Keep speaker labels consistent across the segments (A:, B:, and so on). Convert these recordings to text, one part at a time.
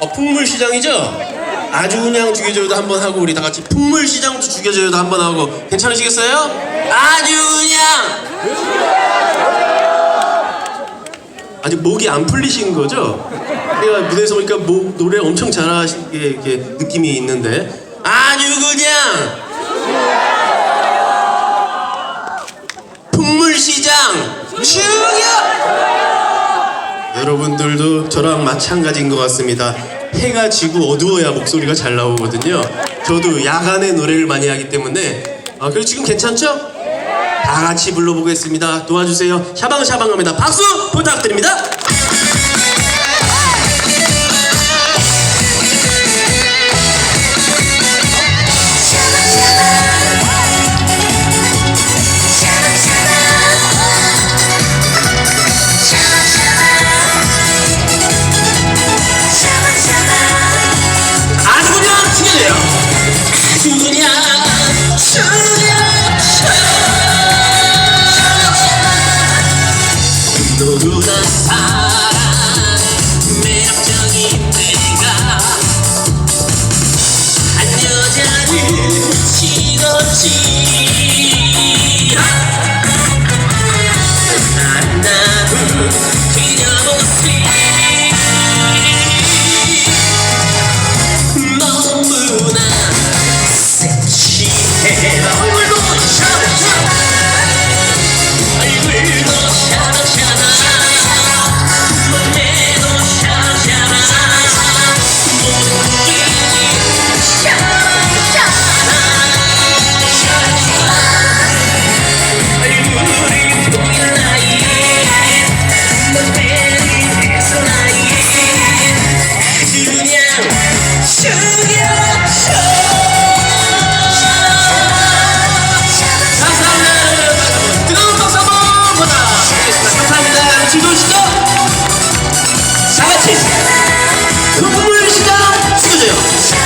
A: 어, 풍물시장이죠? 아주 그냥 죽여줘요도 한번 하고 우리 다 같이 풍물시장도 죽여줘요도 한번 하고 괜찮으시겠어요? 아주 그냥 아직 목이 안 풀리신 거죠? 내가 무대에서 보니까 목 노래 엄청 잘하시게 이렇게 느낌이 있는데 아주 그냥 풍물시장 죽여! 여러분들도 저랑 마찬가지인 것 같습니다. 해가 지고 어두워야 목소리가 잘 나오거든요. 저도 야간에 노래를 많이 하기 때문에 아, 그리고 지금 괜찮죠? 다 같이 불러보겠습니다. 도와주세요. 샤방샤방합니다. 박수 부탁드립니다. 죽여줘요. 노루나 사랑 매력적인 내가 한 여자를 아름다운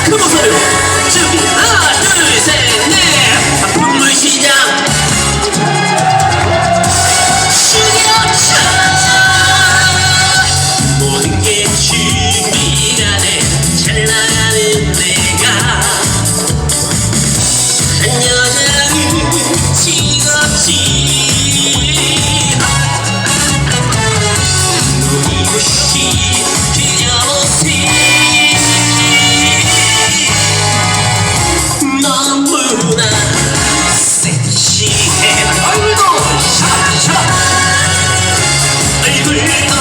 A: 다같이 금물 시 Yeah.